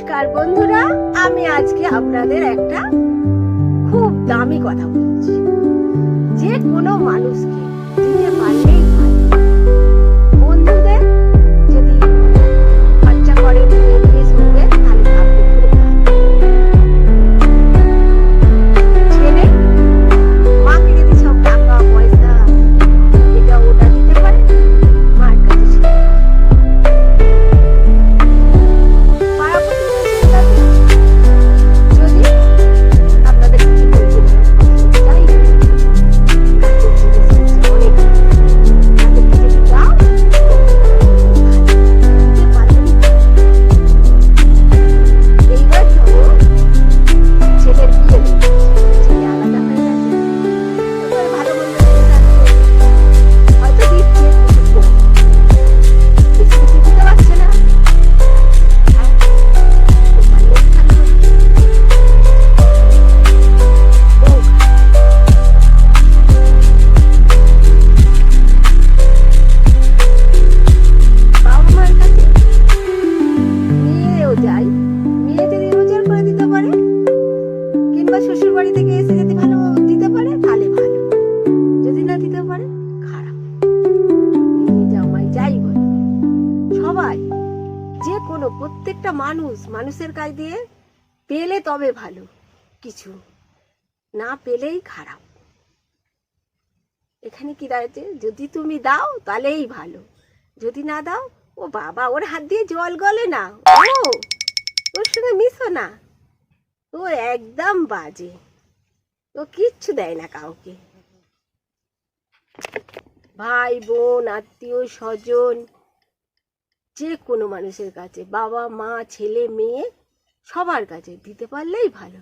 নমস্কার বন্ধুরা আমি আজকে আপনাদের একটা খুব দামি কথা বলছি। যে কোনো মানুষকে দিতে শ্বশুর বাড়ি থেকে এসে যদি ভালো দিতে পারে, তাহলে ভালো। যদি না দিতে পারে যে কোনো, প্রত্যেকটা মানুষ, মানুষের কাছ দিয়ে পেলে তবে ভালো। কিছু না পেলেই খারাপ। এখানে কি দাঁড়াচ্ছে? যদি তুমি দাও, তাহলেই ভালো। যদি না দাও, ও বাবা, ওর হাত দিয়ে জল গলে না। ও, ওর সঙ্গে মিশো না। ও একদম বাজে। ও কিচ্ছু দেয় না কাউকে। ভাই, বোন, আত্মীয়, স্বজন, যে কোনো মানুষের কাছে, বাবা, মা, ছেলে, মেয়ে, সবার কাছে দিতে পারলেই ভালো।